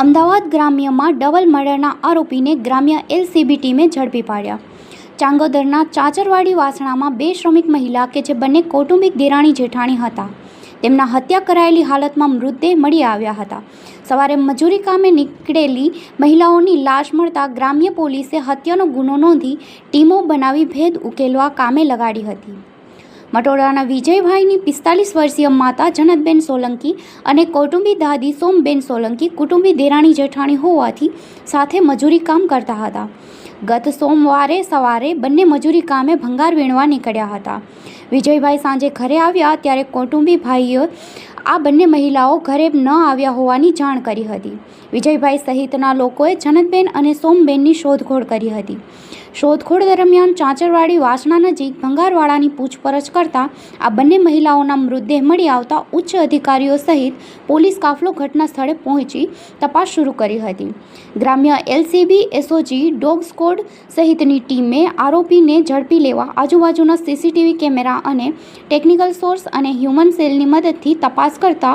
Ahmedabad ગ્રામ્યમાં double મર્ડરના આરોપીને ગ્રામ્ય LCB ટીમે ઝડપી પાડ્યા. ચાંગોદરના ચાચરવાડી વાસણામાં બે શ્રમિક મહિલા કે જે બંને કૌટુંબિક દેરાણી જેઠાણી હતા. તેમના હત્યા કરાયેલી હાલતમાં મૃતદેહ મળી આવ્યા હતા. સવારે મજૂરી કામે નીકળેલી મહિલાઓની લાશ મળતા ગ્રામ્ય પોલીસે હત્યાનો ગુનો નોંધી ટીમો બનાવી ભેદ ઉકેલવા કામે લગાડી હતી. મટોડાના વિજયભાઈની પિસ્તાલીસ વર્ષીય માતા જનતબેન સોલંકી અને કૌટુંબી દાદી સોમબેન સોલંકી કુટુંબી દેરાણી જેઠાણી હોવાથી સાથે મજૂરી કામ કરતા હતા. ગત સોમવારે સવારે બંને મજૂરી કામે ભંગાર વીણવા નીકળ્યા હતા. વિજયભાઈ સાંજે ઘરે આવ્યા ત્યારે કૌટુંબી ભાઈઓ આ બંને મહિલાઓ ઘરે ન આવ્યા હોવાની જાણ કરી હતી. વિજયભાઈ સહિતના લોકોએ જનતબેન અને સોમબેનની શોધખોળ કરી હતી. શોધખોળ દરમિયાન ચાંચરવાડી વાસણા નજીક ભંગારવાળાની પૂછપરછ કરતાં આ બંને મહિલાઓના મૃતદેહ મળી આવતા ઉચ્ચ અધિકારીઓ સહિત પોલીસ કાફલો ઘટના સ્થળે પહોંચી તપાસ શરૂ કરી હતી. ગ્રામ્ય એલસીબી એસઓજી ડોગ સ્કોડ સહિતની ટીમે આરોપીને ઝડપી લેવા આજુબાજુના સીસીટીવી કેમેરા અને ટેકનિકલ સોર્સ અને હ્યુમન સેલની મદદથી તપાસ કરતા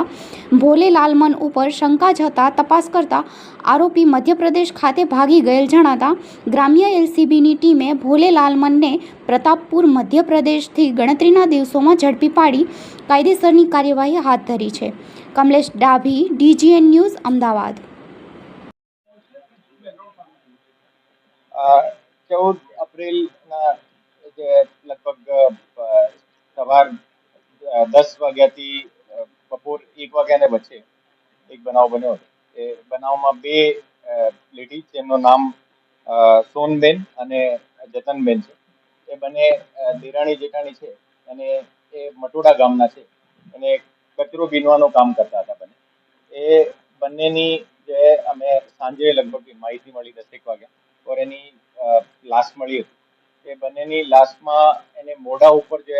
ભોલે લાલમન ઉપર શંકા જતા તપાસ કરતા આરોપી મધ્યપ્રદેશ ખાતે ભાગી ગયેલ જણાતા ગ્રામ્ય એલસીબીની ટીમે ભોલે લાલમનને પ્રતાપપુર મધ્યપ્રદેશથી ગણતરીના દિવસોમાં ઝડપી પાડી કાયદેસરની કાર્યવાહી હાથ ધરી છે. Kamlesh Dabhi, DGN news, Ahmedabad. ચૌદ એપ્રિલના જે લગભગ સવાર દસ વાગ્યાથી બપોર એક વાગ્યાને વચ્ચે એક બનાવ બન્યો હતો. એ બનાવમાં બે લેડીઝ જેમનું નામ સોનબેન અને જતનબેન છે. એ બંને દેરાણી જેઠાણી છે અને એ મટોડા ગામના છે. અને કચરો બીનવાનું કામ કરતા હતા બંને. એ બંનેની જે અમે સાંજે લગભગ માહિતી મળી દસેક વાગ્યા ઓર એની લાશ મળી હતી. એ બંનેની લાશમાં એને મોઢા ઉપર જે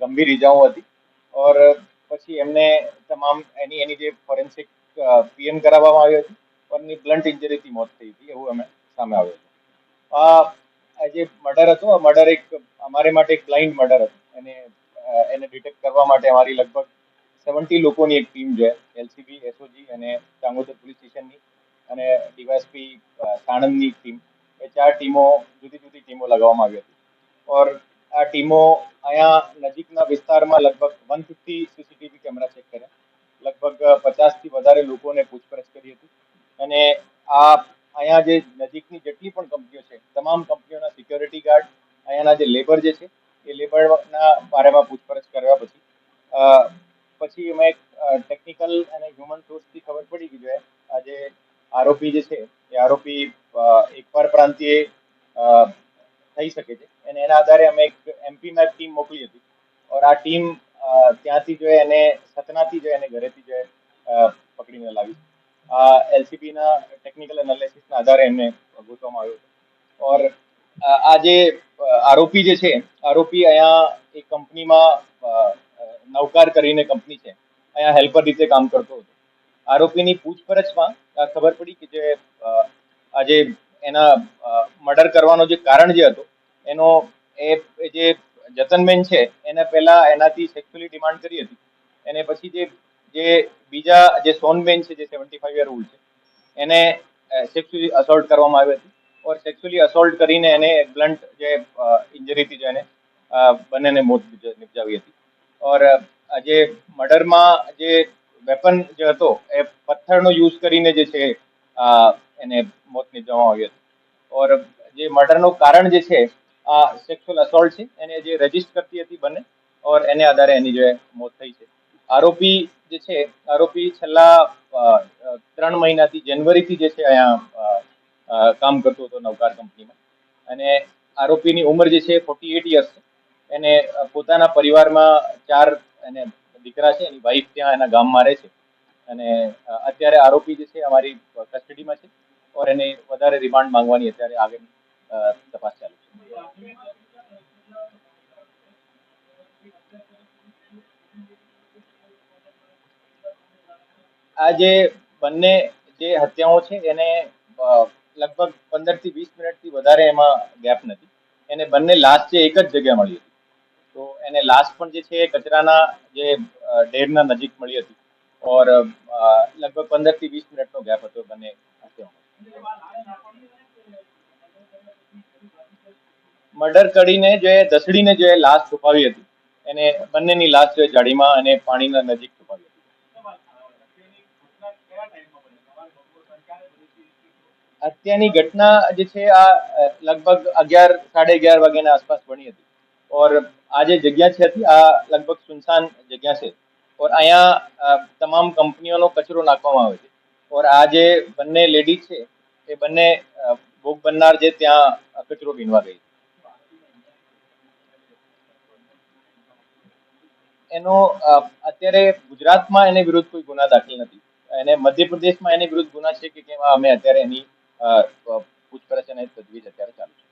ગંભીર ઈજાઓ હતી. ઓર પછી એમને તમામ એની એની જે ફોરેન્સિક પીએમ કરાવવામાં આવી હતી. ઓર એની બ્લન્ટ ઇન્જરીથી મોત થઈ હતી એવું અમે સામે આવ્યું હતું. આ જે મર્ડર હતું, આ મર્ડર એક અમારે માટે એક બ્લાઇન્ડ મર્ડર હતું. એને એને ડિટેક્ટ કરવા માટે અમારી લગભગ સેવન્ટી લોકોની એક ટીમ છે, એલસીબી, એસઓજી અને ચાંગોદર પોલીસ સ્ટેશનની અને ડીવાયએસપી સાણંદની ટીમ. એ ચાર ટીમો જુદી જુદી ટીમો લગાવવામાં આવી હતી. ઓર આ ટીમો અહીંયા નજીકના વિસ્તારમાં લગભગ one fifty CCTV camera check કર્યા. લગભગ પચાસથી વધારે લોકોને પૂછપરછ કરી હતી. અને આ અહીંયા જે નજીકની જેટલી પણ કંપનીઓ છે તમામ કંપનીઓના સિક્યોરિટી ગાર્ડ અહીંયાના જે લેબર જે છે એ લેબરના બારેમાં પૂછપરછ કર્યા પછી પછી અમે ટેકનિકલ અને હ્યુમન સોર્સથી ખબર પડી ગઈ જોઈએ આજે આરોપી જે છે એ આરોપી એકવાર અ, થઈ શકે છે. અને એના આધારે અમે એક એમપીમાં ટીમ મોકલી હતી. ઓર આ ટીમ ત્યાંથી જો એને, સતનાથી જો એને ઘરેથી જો પકડીને લાવી. આ એલસીબીના ટેકનિકલ એનાલિસિસના આધારે એમને ગોતવામાં આવ્યો છે ઓર આ જે આરોપી જે છે, આરોપી અહીંયા એક કંપનીમાં નવકાર કરીને કંપની છે. અહીંયા હેલ્પર રીતે કામ કરતો હતો. આરોપીની પૂછપરછમાં ખબર પડી કે જે આ જે એના મર્ડર કરવાનો જે કારણ જે હતો, એનો, એ જે જતનબેન છે, એને પહેલા એનાથી સેક્સ્યુઅલી ડિમાન્ડ કરી હતી. એને પછી જે જે બીજા, જે સોનબેન છે, જે સેવન્ટી ફાઈવ યર ઓલ્ડ છે, એને સેક્સ્યુઅલી અસોલ્ટ કરવામાં આવી હતી. ઓર સેક્સ્યુઅલી અસોલ્ટ કરીને એને બ્લન્ટ જે ઇન્જરીથી જે એને બંનેને મોત નિપજ- નિપજાવી હતી. ઓર જે મર્ડરમાં જે વેપન જે હતો, એ પથ્થરનો યુઝ કરીને જે છે એને મોત નિપજાવવામાં આવ્યો હતો. ઓર જે મર્ડરનું કારણ જે છે, આ સેક્સ્યુઅલ અસોલ્ટ છે, એને જે રજીસ્ટ કરતી હતી બંને, ઓર એને આધારે એની જે મોત થઈ છે. આરોપી જે છે, આરોપી છેલ્લા ત્રણ મહિનાથી જનવરીથી જે છે, અહીંયા કામ કરતો હતો નવકાર કંપનીમાં. અને આરોપીની ઉંમર જે છે ફોર્ટી એટ યર્સ એને પોતાના પરિવારમાં ચાર એને દીકરા છે, એની વાઈફ ત્યાં એના ગામમાં રહે છે. અને અત્યારે આરોપી જે છે, અમારી કસ્ટડીમાં છે. ઓર એને વધારે રિમાન્ડ માંગવાની અત્યારે આગળ તપાસ ચાલુ છે. આ જે બંને જે હત્યાઓ છે, એને લગભગ પંદરથી વીસ મિનિટથી વધારે એમાં ગેપ નથી. એને બંને લાશ છે એક જ જગ્યા મળી હતી. તો એને લાશ પણ જે છે કચરાના જે ઢેરના નજીક મળી હતી. ઓર લગભગ પંદરથી વીસ મિનિટનો ગેપ હતો બંને મર્ડર કરીને જે દસડીને જે લાશ છુપાવી હતી, એને બંનેની લાશ જે જાળીમાં અને પાણીના નજીક છુપાવી હતી. હત્યાની ઘટના જે છે, આ લગભગ અગિયાર, સાડા અગિયાર વાગ્યાના આસપાસ બની હતી. ઓર આ જે જગ્યા છે, આ લગભગ સુનસાન જગ્યા છે. ઓર અહીંયા તમામ કંપનીઓનો કચરો નાખવામાં આવે છે. ઓર આ જે બંને લેડી છે એ બંને ભોગ બનનાર જે ત્યાં કચરો વીણવા ગઈ. એનો અત્યારે ગુજરાતમાં એને વિરુદ્ધ કોઈ ગુના દાખલ નથી. એને મધ્યપ્રદેશમાં એની વિરુદ્ધ ગુના છે કે કેમ, અમે અત્યારે એની પૂછપરછ અને તજવીજ અત્યારે ચાલુ છે.